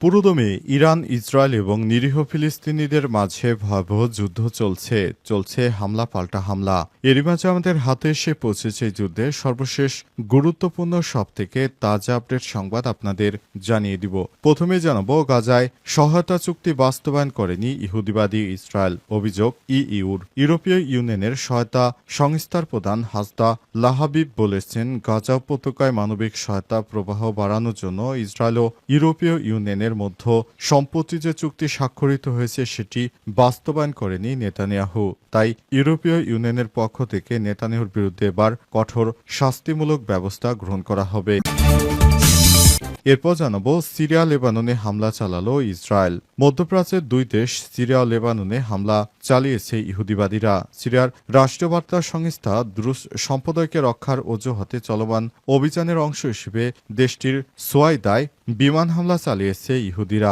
পুরোদমে Iran, Israel এবং নিরীহ ফিলিস্তিনিদের মাঝে ভয়াবহ যুদ্ধ চলছে চলছে হামলা, পাল্টা হামলা। এরই মাঝে আমাদের হাতে এসে পৌঁছেছে যুদ্ধে সর্বশেষ গুরুত্বপূর্ণ সব থেকে তাজা আপডেট সংবাদ আপনাদের জানিয়ে দিব। প্রথমে জানাব, গাজায় সহায়তা চুক্তি বাস্তবায়ন করেনি ইহুদিবাদী ইসরায়েল। অভিযোগ, ইইউর। ইউরোপীয় ইউনিয়নের সহায়তা সংস্থার প্রধান হাসদা লাহাবিব বলেছেন, গাজা উপত্যকায় মানবিক সহায়তা প্রবাহ বাড়ানোর জন্য ইসরায়েল ও ইউরোপীয় ইউনিয়নের মধ্যে সম্প্রতি যে চুক্তি স্বাক্ষরিত হয়েছে সেটি বাস্তবায়ন করেনি নেতানিয়াহু। তাই ইউরোপীয় ইউনিয়নের পক্ষ থেকে নেতানিয়াহুর বিরুদ্ধে এবার কঠোর শাস্তিমূলক ব্যবস্থা গ্রহণ করা হবে। এরপর জানাব, সিরিয়া লেবাননে হামলা চালালো ইসরায়েল। মধ্যপ্রাচ্যের দুই দেশ সিরিয়া লেবাননে হামলা চালিয়েছে ইহুদিবাদীরা। সিরিয়ার রাষ্ট্রবার্তা সংস্থা দ্রুস সম্প্রদায়কে রক্ষার অজুহাতে চলমান অভিযানের অংশ হিসেবে দেশটির সোয়াইদায় বিমান হামলা চালিয়েছে ইহুদিরা।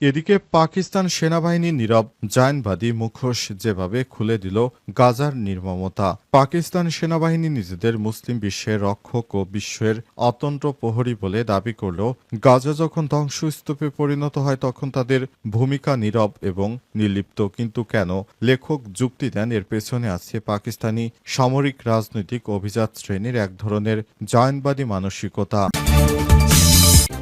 এদিকে পাকিস্তান সেনাবাহিনী নীরব, জায়নবাদী মুখোশ যেভাবে খুলে দিল গাজার নির্মমতা। পাকিস্তান সেনাবাহিনী নিজেদের মুসলিম বিশ্বের রক্ষক ও বিশ্বের অতন্ত্র প্রহরী বলে দাবি করল গাজা যখন ধ্বংসস্তূপে পরিণত হয়, তখন তাদের ভূমিকা নীরব এবং নির্লিপ্ত। কিন্তু কেন? লেখক যুক্তি দেন, এর পেছনে আছে পাকিস্তানি সামরিক রাজনৈতিক অভিজাত শ্রেণির এক ধরনের জায়নবাদী মানসিকতা।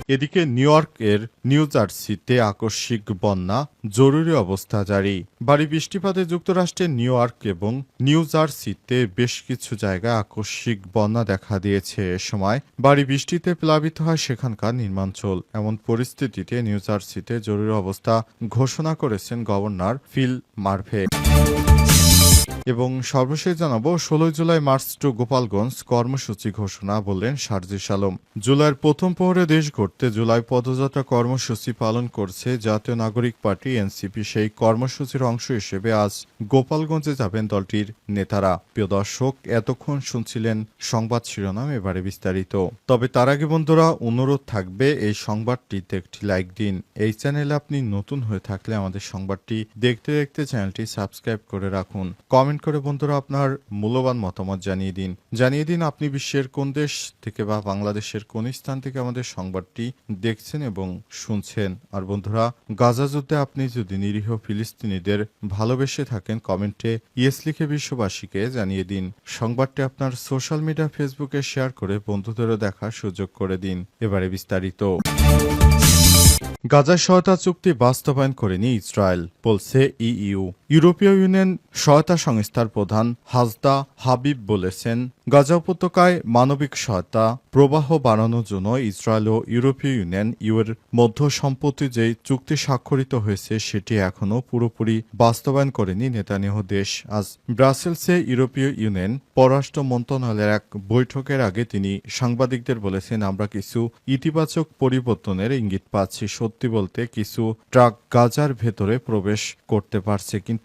এদিকে নিউ ইয়র্কের নিউ জার্সিতে আকস্মিক বন্যা, জরুরি অবস্থা জারি। ভারী বৃষ্টিপাতে যুক্তরাষ্ট্রের নিউ ইয়র্ক এবং নিউ জার্সিতে বেশ কিছু জায়গায় আকস্মিক বন্যা দেখা দিয়েছে। এ সময় ভারী বৃষ্টিতে প্লাবিত হয় সেখানকার নির্মাঞ্চল। এমন পরিস্থিতিতে নিউ জার্সিতে জরুরি অবস্থা ঘোষণা করেছেন গভর্নর ফিল মার্ভে এবং সর্বশেষ জানাব, ষোলোই জুলাই মার্চ টু গোপালগঞ্জ কর্মসূচি ঘোষণা বললেন সার্জিস আলম। জুলাইয়ের প্রথম প্রহরে দেশ গড়তে জুলাই পদযাত্রা কর্মসূচি পালন করছে জাতীয় নাগরিক পার্টি এনসিপি। সেই কর্মসূচির অংশ হিসেবে আজ গোপালগঞ্জে যাবেন দলটির নেতারা। প্রিয় দর্শক, এতক্ষণ শুনছিলেন সংবাদ শিরোনাম, এবারে বিস্তারিত। তবে তার আগে বন্ধুরা, অনুরোধ থাকবে এই সংবাদটিতে একটি লাইক দিন। এই চ্যানেলে আপনি নতুন হয়ে থাকলে আমাদের সংবাদটি দেখতে দেখতে চ্যানেলটি সাবস্ক্রাইব করে রাখুন। কমেন্ট করে বন্ধুরা আপনার মূল্যবান মতামত জানিয়ে দিন। জানিয়ে দিন আপনি বিশ্বের কোন দেশ থেকে বা বাংলাদেশের কোন স্থান থেকে আমাদের সংবাদটি দেখছেন এবং শুনছেন। আর বন্ধুরা, গাজা যুদ্ধে আপনি যদি নিরীহ ফিলিস্তিনিদের ভালোবেসে থাকেন, কমেন্টে ইয়েস লিখে বিশ্ববাসীকে জানিয়ে দিন। সংবাদটি আপনার সোশ্যাল মিডিয়া ফেসবুকে শেয়ার করে বন্ধুদেরও দেখার সুযোগ করে দিন। এবারে বিস্তারিত। গাজা সহায়তা চুক্তি বাস্তবায়ন করেনি ইসরায়েল, বলছে ইইউ। ইউরোপীয় ইউনিয়ন সহায়তা সংস্থার প্রধান হাজদা হাবিব বলেছেন, গাজা উপত্যকায় মানবিক সহায়তা, প্রবাহ বাড়ানোর জন্য ইসরায়েল ও ইউরোপীয় ইউনিয়ন ইউ এর মধ্য সম্প্রতি যে চুক্তি স্বাক্ষরিত হয়েছে সেটি এখনও পুরোপুরি বাস্তবায়ন করেনি নেতানিয়াহু দেশ। আজ ব্রাসেলসে ইউরোপীয় ইউনিয়ন পররাষ্ট্র মন্ত্রণালয়ের এক বৈঠকের আগে তিনি সাংবাদিকদের বলেছেন, আমরা কিছু ইতিবাচক পরিবর্তনের ইঙ্গিত পাচ্ছি, সত্যি বলতে কিছু ট্রাক গাজার ভেতরে প্রবেশ করতে পারছে, কিন্তু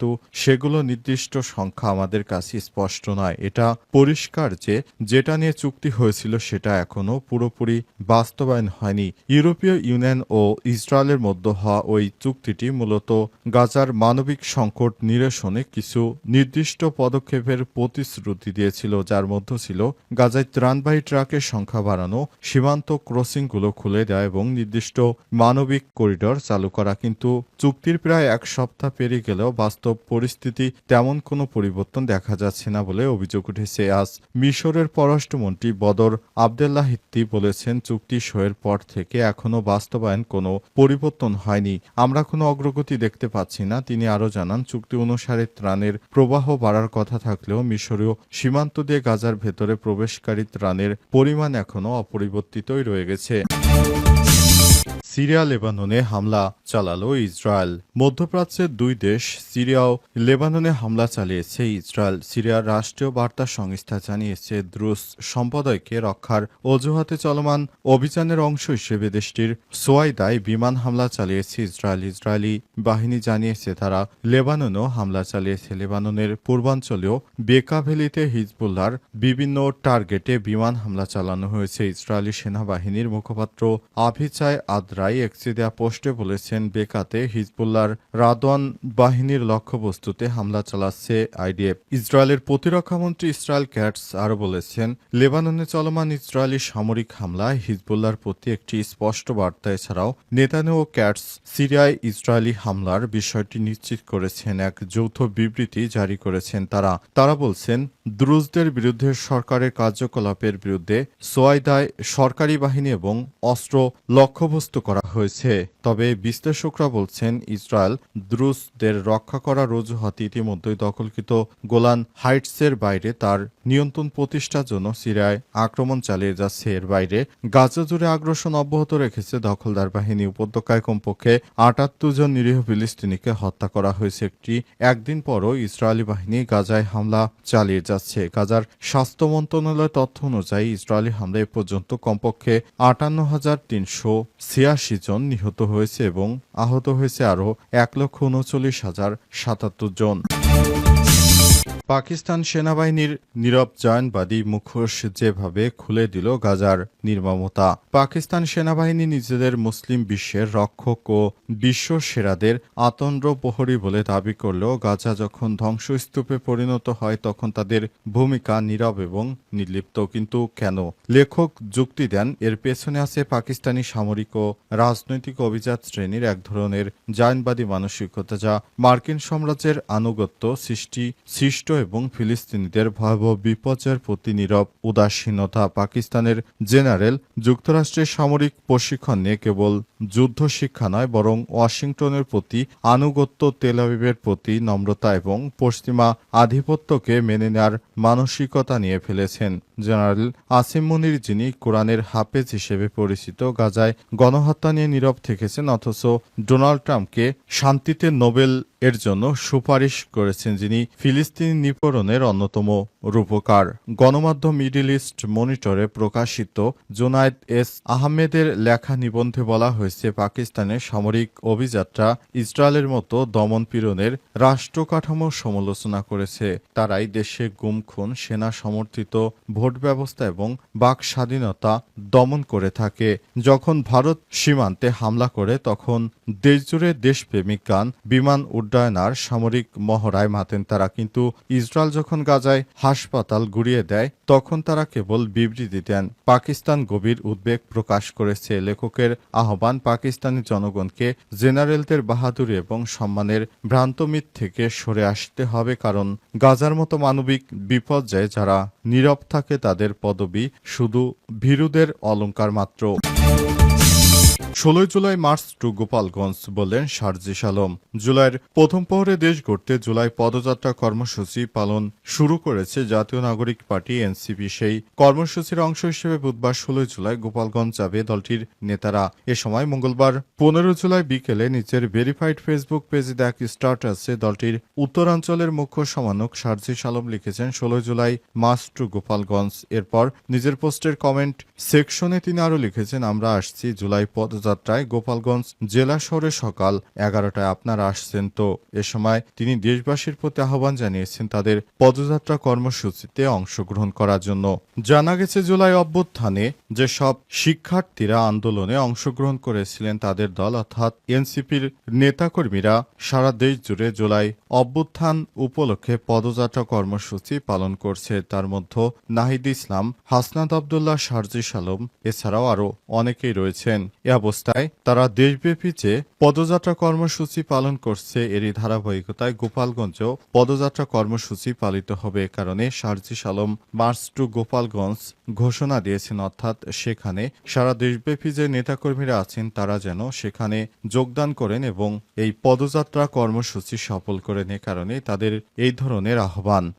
সেগুলো নির্দিষ্ট সংখ্যা আমাদের কাছে স্পষ্ট নয়। এটা পরিষ্কার যে যেটা নিয়ে চুক্তি হয়েছিল সেটা এখনও পুরোপুরি বাস্তবায়ন হয়নি। ইউরোপীয় ইউনিয়ন ও ইসরায়েলের মধ্যে হওয়া ওই চুক্তিটি মূলত গাজার মানবিক সংকট নিরসনে কিছু নির্দিষ্ট পদক্ষেপের প্রতিশ্রুতি দিয়েছিল, যার মধ্যে ছিল গাজায় ত্রাণবাহী ট্রাকের সংখ্যা বাড়ানো, সীমান্ত ক্রসিংগুলো খুলে দেওয়া এবং নির্দিষ্ট মানবিক করিডর চালু করা। কিন্তু চুক্তির প্রায় এক সপ্তাহ পেরিয়ে গেলেও বাস্তব পরিস্থিতি তেমন কোনো পরিবর্তন দেখা যাচ্ছে না বলে অভিযোগ উঠেছে। আজ মিশরের পররাষ্ট্রমন্ত্রী বদর আবদেল্লাহ হিত্তি বলেছেন, চুক্তি সইয়ের পর থেকে এখনও বাস্তবায়ন কোনো পরিবর্তন হয়নি। আমরা কোনো অগ্রগতি দেখতে পাচ্ছি না। তিনি আরও জানান, চুক্তি অনুসারে ত্রাণের প্রবাহ বাড়ার কথা থাকলেও মিশরীয় সীমান্ত দিয়ে গাজার ভেতরে প্রবেশকারী ত্রাণের পরিমাণ এখনও অপরিবর্তিতই রয়ে গেছে। সিরিয়া, লেবাননে হামলা চালালো ইসরায়েল। মধ্যপ্রাচ্যের দুই দেশ, সিরিয়া ও লেবাননে হামলা চালিয়েছে ইসরায়েল। সিরিয়ার রাষ্ট্রীয় বার্তা সংস্থা জানিয়েছে দ্রুস সম্প্রদায়কে রক্ষার অজুহাতে চলমান অভিযানের অংশ হিসেবে দেশটির সোয়াইদায় বিমান হামলা চালিয়েছে ইসরায়েল। ইসরায়েলি বাহিনী জানিয়েছে, তারা লেবাননেও হামলা চালিয়েছে। লেবাননের পূর্বাঞ্চলীয় বেকাভেলিতে হিজবুল্লার বিভিন্ন টার্গেটে বিমান হামলা চালানো হয়েছে। ইসরায়েলি সেনাবাহিনীর মুখপাত্র আভিচায় আদ্রা রায় এক্সি দেয়া পোস্টে বলেছেন, বেকাতে হিজবুল্লার রাদওয়ান বাহিনীর লক্ষ্যবস্তুতে হামলা চালাচ্ছে আইডিএফ। ইসরায়েলের প্রতিরক্ষামন্ত্রী ইসরায়েল ক্যাটস আরও বলেছেন, লেবাননে চলমান ইসরায়েলি সামরিক হামলায় হিজবুল্লার প্রতি একটি স্পষ্ট বার্তা, এছাড়াও নেতানিয়াহু ও ক্যাটস সিরিয়ায় ইসরায়েলি হামলার বিষয়টি নিশ্চিত করেছেন, এক যৌথ বিবৃতি জারি করেছেন তারা। তারা বলছেন দ্রুজদের বিরুদ্ধে সরকারের কার্যকলাপের বিরুদ্ধে সোয়াইদায় সরকারি বাহিনী এবং অস্ত্র লক্ষ্যবস্তু করা হয়েছে। তবে বিশ্লেষকরা বলছেন, ইসরায়েল দ্রুজদের রক্ষা করার অজুহাতে ইতিমধ্যেই দখলকৃত গোলান হাইটসের বাইরে। তার নিয়ন্ত্রণ প্রতিষ্ঠার জন্য সিরিয়ায় আক্রমণ চালিয়ে যাচ্ছে। এর বাইরে গাজা জুড়ে আগ্রাসন অব্যাহত রেখেছে দখলদার বাহিনী। উপত্যকায় কমপক্ষে আটাত্তর জন নিরীহ ফিলিস্তিনিকে হত্যা করা হয়েছে। একটি একদিন পরও ইসরায়েলি বাহিনী গাজায় হামলা চালিয়ে যাচ্ছে। গাজার স্বাস্থ্য মন্ত্রণালয়ের তথ্য অনুযায়ী, ইসরায়েলি হামলায় পর্যন্ত কমপক্ষে আটান্ন হাজার তিনশো ছিয়াশি জন নিহত হয়েছে এবং আহত হয়েছে আরও এক লক্ষ উনচল্লিশ হাজার সাতাত্তর জন। পাকিস্তান সেনাবাহিনীর নীরব জয়নবাদী মুখোশ যেভাবে খুলে দিল গাজার নির্মমতা, পাকিস্তান সেনাবাহিনী নিজেদের মুসলিম বিশ্বের রক্ষক ও বিশ্ব সেরাদের আতন্দ্র প্রহরী বলে দাবি করলেও গাজা যখন ধ্বংসস্তূপে পরিণত হয়, তখন তাদের ভূমিকা নীরব এবং নির্লিপ্ত। কিন্তু কেন? লেখক যুক্তি দেন, এর পেছনে আছে পাকিস্তানি সামরিক ও রাজনৈতিক অভিজাত শ্রেণির এক ধরনের জায়নবাদী মানসিকতা, যা মার্কিন সাম্রাজ্যের আনুগত্য সৃষ্টি, সৃষ্ট এবং ফিলিস্তিনিদের ভয়াবহ বিপর্যয়ের প্রতি নীরব উদাসীনতা পাকিস্তানের জেনারেল যুক্তরাষ্ট্রের সামরিক প্রশিক্ষণ নিয়ে কেবল যুদ্ধ শিক্ষা নয়, বরং ওয়াশিংটনের প্রতি আনুগত্য তেলাবিবের প্রতি নম্রতা এবং পশ্চিমা আধিপত্যকে মেনে নেওয়ার মানসিকতা নিয়ে ফেলেছেন। জেনারেল আসিম মুনির, যিনি কোরআনের হাফেজ হিসেবে পরিচিত, গাজায় গণহত্যা নিয়ে নীরব থেকেছেন, অথচ ডোনাল্ড ট্রাম্পকে শান্তিতে নোবেল এর জন্য সুপারিশ করেছেন, যিনি ফিলিস্তিনি নিপরণের অন্যতম রূপকার। গণমাধ্যম মিডিল ইস্ট মনিটরে প্রকাশিত জোনায়েদ এস আহমেদের লেখা নিবন্ধে বলা হয়েছে, পাকিস্তানের সামরিক অভিযাত্রা ইসরায়েলের মতো দমনপীড়নের রাষ্ট্রকাঠামো সমালোচনা করেছে। তারাই দেশে গুম, খুন, সেনা সমর্থিত ভোট ব্যবস্থা এবং বাক স্বাধীনতা দমন করে থাকে। যখন ভারত সীমান্তে হামলা করে, তখন দেশজুড়ে দেশপ্রেমিক গান, বিমান উড্ডয়ন আর সামরিক মহড়ায় মাতেন তারা। কিন্তু ইসরায়েল যখন গাজায় হাসপাতাল গুড়িয়ে দেয়, তখন তারা কেবল বিবৃতি দেন। পাকিস্তান গভীর উদ্বেগ প্রকাশ করেছে লেখকের আহ্বান পাকিস্তানি জনগণকে জেনারেলদের বাহাদুরি এবং সম্মানের ভ্রান্তমিত থেকে সরে আসতে হবে, কারণ গাজার মতো মানবিক বিপর্যয়ে যারা নীরব থাকে তাদের পদবি শুধু ভীরুদের অলঙ্কার মাত্র। ষোলোই জুলাই মার্চ টু গোপালগঞ্জ বললেন শারজিস আলম জুলাইয়ের প্রথম পহরে দেশ গড়তে জুলাই পদযাত্রা কর্মসূচি পালন শুরু করেছে জাতীয় নাগরিক পার্টি, এনসিপি। সেই কর্মসূচির অংশ হিসেবে বুধবার ষোলোই জুলাই গোপালগঞ্জ যাবে দলটির নেতারা। এ সময় মঙ্গলবার পনেরো জুলাই বিকেলে নিজের ভেরিফাইড ফেসবুক পেজে দেখ স্টার্টাসে দলটির উত্তরাঞ্চলের মুখ্য সমানক শারজিস আলম লিখেছেন, ষোলোই জুলাই মার্চ টু গোপালগঞ্জ। এরপর নিজের পোস্টের কমেন্ট সেকশনে তিনি আরও লিখেছেন, আমরা আসছি জুলাই পদযাত্রায় গোপালগঞ্জ জেলা শহরে সকাল এগারোটায় আপনারা আসছেন। তো এ সময় তিনি দেশবাসীর প্রতি আহ্বান জানিয়েছেন তাদের পদযাত্রা কর্মসূচিতে অংশগ্রহণ করার জন্য। জানা গেছে, জুলাই অভ্যুত্থানে যেসব শিক্ষার্থীরা আন্দোলনে অংশগ্রহণ করেছিলেন, তাদের দল অর্থাৎ এনসিপির নেতাকর্মীরা সারা দেশ জুড়ে জুলাই অভ্যুত্থান উপলক্ষে পদযাত্রা কর্মসূচি পালন করছে। তার মধ্যে নাহিদ ইসলাম, হাসনাত আবদুল্লাহ শারজিস আলম এছাড়াও আরও অনেকেই রয়েছেন। এ অবস্থায় তারা দেশব্যাপী যে পদযাত্রা কর্মসূচি পালন করছে, এরই ধারাবাহিকতায় গোপালগঞ্জেও পদযাত্রা কর্মসূচি পালিত হবে। কারণে শারজিস আলম মার্চ টু গোপালগঞ্জ ঘোষণা দিয়েছেন। অর্থাৎ সেখানে সারা দেশব্যাপী যে নেতাকর্মীরা আছেন, তারা যেন সেখানে যোগদান করেন এবং এই পদযাত্রা কর্মসূচি সফল করেন। এ কারণে তাদের এই ধরনের আহ্বান।